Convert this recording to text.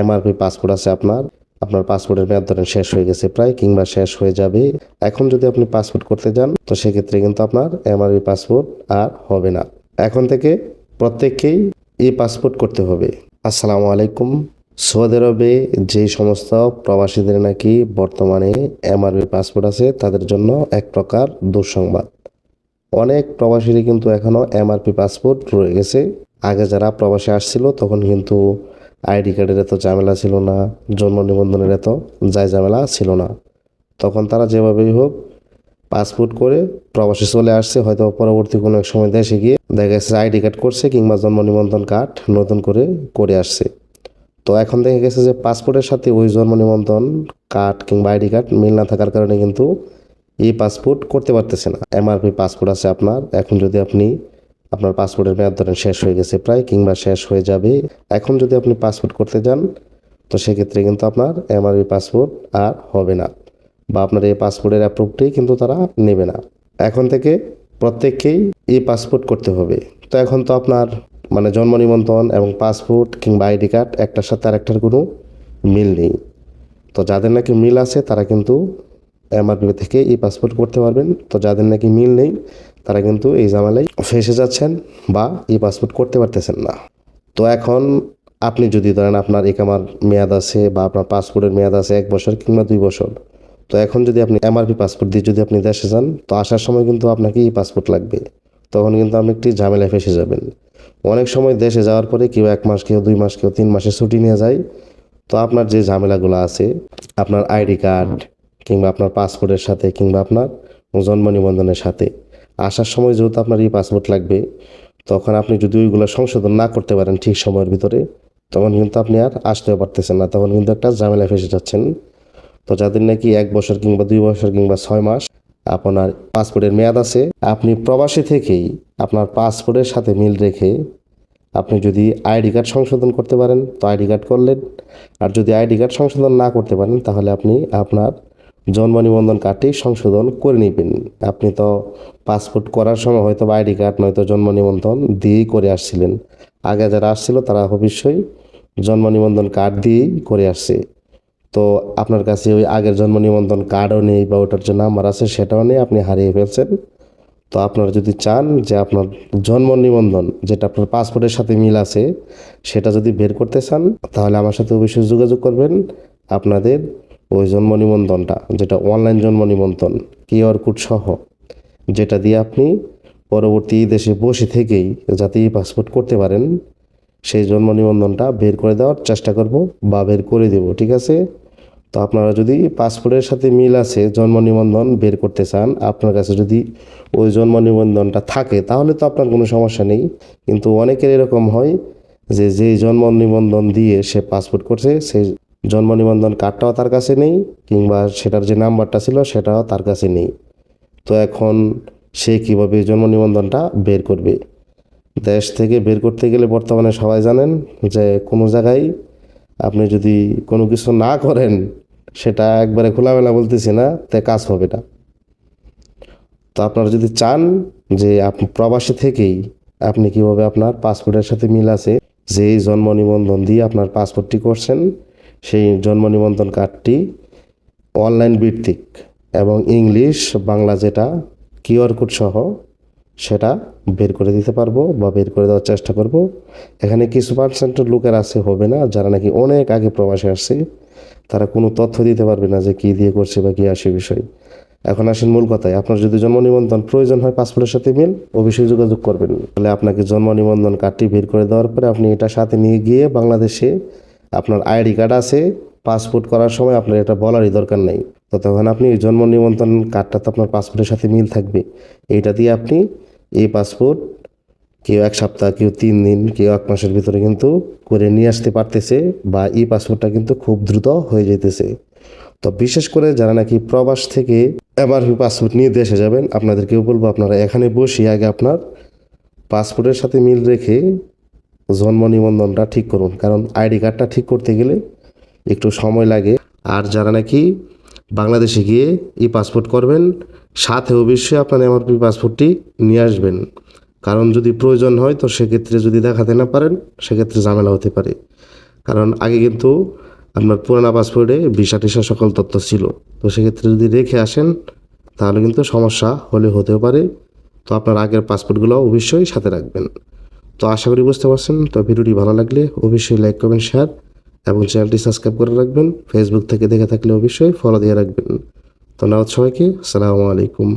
MRP passport আছে আপনার আপনার পাসপোর্টের মেয়াদ ধরেন শেষ হয়ে গেছে প্রায়, কিংবা শেষ হয়ে যাবে। এখন যদি আপনি পাসপোর্ট করতে যান, তো সেক্ষেত্রে কিন্তু আপনার এমআরপি পাসপোর্ট আর হবে না। এখন থেকে প্রত্যেককেই ই পাসপোর্ট করতে হবে। আসসালামু আলাইকুম। সৌদি আরবে যে সমস্ত প্রবাসীদের নাকি বর্তমানে এমআরপি পাসপোর্ট আছে, তাদের জন্য এক প্রকার দুঃসংবাদ। অনেক প্রবাসীরই কিন্তু এখনও এমআরপি পাসপোর্ট রয়ে গেছে। আগে যারা প্রবাসে আসছিল, তখন কিন্তু আইডি কার্ডের এত ঝামেলা ছিল না, জন্ম নিবন্ধনের এত যায় ঝামেলা ছিল না। তখন তারা যেভাবেই হোক পাসপোর্ট করে প্রবাসে চলে আসছে, হয়তো পরবর্তী কোনো এক সময় দেশে গিয়ে দেখা গেছে আইডি কার্ড করছে কিংবা জন্ম নিবন্ধন কার্ড নতুন করে করে আসছে। তো এখন দেখা গেছে যে পাসপোর্টের সাথে ওই জন্ম নিবন্ধন কার্ড কিংবা আইডি কার্ড মিল না থাকার কারণে কিন্তু এই পাসপোর্ট করতে পারতেছে না। এমআরপি পাসপোর্ট আছে আপনার, এখন যদি আপনি আপনার পাসপোর্টের মেয়াদ ধরেন শেষ হয়ে গেছে প্রায় কিংবা শেষ হয়ে যাবে। এখন যদি আপনি পাসপোর্ট করতে যান, তো সেক্ষেত্রে কিন্তু আপনার এমআরপি পাসপোর্ট আর হবে না বা আপনার এই পাসপোর্টের অ্যাপ্রুভটি কিন্তু তারা নেবে না। এখন থেকে প্রত্যেককেই এই পাসপোর্ট করতে হবে। তো এখন তো আপনার মানে জন্ম নিমন্ত্রণ এবং পাসপোর্ট কিংবা আইডি কার্ড একটার সাথে আরেকটার কোনো মিল নেই। তো যাদের নাকি মিল আছে তারা কিন্তু এমআরপি থেকে এই পাসপোর্ট করতে পারবেন। তো যাদের নাকি মিল নেই, তারা কিন্তু এই জামালায় ফেসে যাচ্ছেন বা এই পাসপোর্ট করতে পারতেছেন না। তো এখন আপনি যদি ধরেন আপনার একামার মেয়াদ আছে বা আপনার পাসপোর্টের মেয়াদ আছে এক বছর কিংবা দুই বছর, তো এখন যদি আপনি এমআরপি পাসপোর্ট দিয়ে যদি আপনি দেশে যান, তো আসার সময় কিন্তু আপনাকে এই পাসপোর্ট লাগবে। তখন কিন্তু আপনি একটি ঝামেলায় ফেসে যাবেন। অনেক সময় দেশে যাওয়ার পরে কেউ এক মাস, কেউ দুই মাস, কেউ তিন মাসে ছুটি নিয়ে যায়। তো আপনার যে ঝামেলাগুলো আছে, আপনার আইডি কার্ড কিংবা আপনার পাসপোর্টের সাথে কিংবা আপনার জন্ম নিবন্ধনের সাথে। আসার সময় যেহেতু আপনার এই পাসপোর্ট লাগবে, তখন আপনি যদি ওইগুলো সংশোধন না করতে পারেন ঠিক সময়ের ভিতরে, তখন কিন্তু আপনি আর আসতেও পারতেছেন না, তখন কিন্তু একটা ঝামেলায় ফেসে যাচ্ছেন। তো যাদের নাকি এক বছর কিংবা দুই বছর কিংবা ছয় মাস আপনার পাসপোর্টের মেয়াদ আছে, আপনি প্রবাসী থেকেই আপনার পাসপোর্টের সাথে মিল রেখে আপনি যদি আইডি কার্ড সংশোধন করতে পারেন, তো আইডি কার্ড করলেন। আর যদি আইডি কার্ড সংশোধন না করতে পারেন, তাহলে আপনি আপনার জন্ম নিবন্ধন কার্ডটি সংশোধন করে নেবেন। আপনি তো পাসপোর্ট করার সময় হয়তো আইডি কার্ড নয়তো জন্ম নিবন্ধন দিয়েই করে আসছিলেন। আগে যারা আসছিল তারা অবশ্যই জন্ম নিবন্ধন কার্ড দিয়েই করে আসছে। তো আপনার কাছে ওই আগের জন্ম নিবন্ধন কার্ডও নেই বা ওটার যে নাম্বার আছে সেটাও নেই, আপনি হারিয়ে ফেলছেন। তো আপনারা যদি চান যে আপনার জন্ম নিবন্ধন যেটা আপনার পাসপোর্টের সাথে মিল আছে, সেটা যদি বের করতে চান, তাহলে আমার সাথে অবশ্যই যোগাযোগ করবেন। আপনাদের ওই জন্ম নিবন্ধনটা, যেটা অনলাইন জন্ম নিবন্ধন কিউআর কোড সহ, যেটা দিয়ে আপনি পরবর্তী দেশে বসে থেকেই যাতে পাসপোর্ট করতে পারেন, সেই জন্ম নিবন্ধনটা বের করে দেওয়ার চেষ্টা করব বা বের করে দেব, ঠিক আছে? তো আপনারা যদি পাসপোর্টের সাথে মিল আছে, জন্ম নিবন্ধন বের করতে চান, আপনার কাছে যদি ওই জন্ম নিবন্ধনটা থাকে, তাহলে তো আপনার কোনো সমস্যা নেই। কিন্তু অনেকের এরকম হয় যে, যেই জন্ম নিবন্ধন দিয়ে সে পাসপোর্ট করছে, সেই জন্ম নিবন্ধন কার্ডটাও তার কাছে নেই, কিংবা সেটার যে নাম্বারটা ছিল সেটাও তার কাছে নেই। তো এখন সে কীভাবে জন্ম নিবন্ধনটা বের করবে? দেশ থেকে বের করতে গেলে বর্তমানে সবাই জানেন যে কোনো জায়গায় আপনি যদি কোনো কিছু না করেন, সেটা একবারে খোলামেলা বলতেছি না, তে কাজ হবে না। তো আপনারা যদি চান যে আপনি প্রবাসী থেকেই আপনি কীভাবে আপনার পাসপোর্টের সাথে মিল আছে, যেই জন্ম নিবন্ধন দিয়ে আপনার পাসপোর্টটি করছেন সেই জন্ম নিবন্ধন কার্ডটি অনলাইন ভিত্তিক এবং ইংলিশ বাংলা যেটা কিউআর কোড সহ সেটা বের করে দিতে পারব বা বের করে দেওয়ার চেষ্টা করব। এখানে কিছু পার্সেন্ট লোকের আছে হবে না, যারা নাকি অনেক আগে প্রবাসে আসছে, তারা কোনো তথ্য দিতে পারবে না যে কী দিয়ে করছে বা কী আসে বিষয়। এখন আসেন মূল কথায়, আপনার যদি জন্ম নিবন্ধন প্রয়োজন হয় পাসপোর্টের সাথে মিল, অবশ্যই যোগাযোগ করবেন। তাহলে আপনাকে জন্ম নিবন্ধন কার্ডটি বের করে দেওয়ার পরে আপনি এটা সাথে নিয়ে গিয়ে বাংলাদেশে আপনার আইডি কার্ড আছে, পাসপোর্ট করার সময় আপনার এটা বলারই দরকার নেই। তো তখন আপনি জন্ম নিমন্ত্রণ কার্ডটা তো আপনার পাসপোর্টের সাথে মিল থাকবে। এইটা দিয়ে আপনি এই পাসপোর্ট কেউ এক সপ্তাহ, কেউ তিন দিন, কেউ এক মাসের ভিতরে কিন্তু করে নিয়ে আসতে পারতেছে বা এই পাসপোর্টটা কিন্তু খুব দ্রুত হয়ে যেতেছে। তো বিশেষ করে যারা নাকি প্রবাস থেকে এমআরপি পাসপোর্ট নিয়ে দেশে যাবেন, আপনাদেরকেও বলব আপনারা এখানে বসে আগে আপনার পাসপোর্টের সাথে মিল রেখে জন্ম নিবন্ধনটা ঠিক করুন। কারণ আইডি কার্ডটা ঠিক করতে গেলে একটু সময় লাগে। আর যারা নাকি বাংলাদেশে গিয়ে ই পাসপোর্ট করবেন, সাথে অবশ্যই আপনার এমআরপি পাসপোর্টটি নিয়ে আসবেন। কারণ যদি প্রয়োজন হয় তো সেক্ষেত্রে যদি দেখাতে না পারেন, সেক্ষেত্রে ঝামেলা হতে পারে। কারণ আগে কিন্তু আপনার পুরানা পাসপোর্টে ভিসা টিসা সকল তথ্য ছিল। তো সেক্ষেত্রে যদি রেখে আসেন, তাহলে কিন্তু সমস্যা হলে হতেও পারে। তো আপনার আগের পাসপোর্টগুলো অবশ্যই সাথে রাখবেন। তো আশা করি বুঝতে পারছেন। তো ভিডিওটি ভালো লাগলে অবশ্যই লাইক করবেন শেয়ার এবং চ্যানেলটি সাবস্ক্রাইব করে রাখবেন। ফেসবুক থেকে দেখে থাকলে অবশ্যই ফলো দিয়ে রাখবেন। তো নাও সবাইকে। আসসালামু আলাইকুম।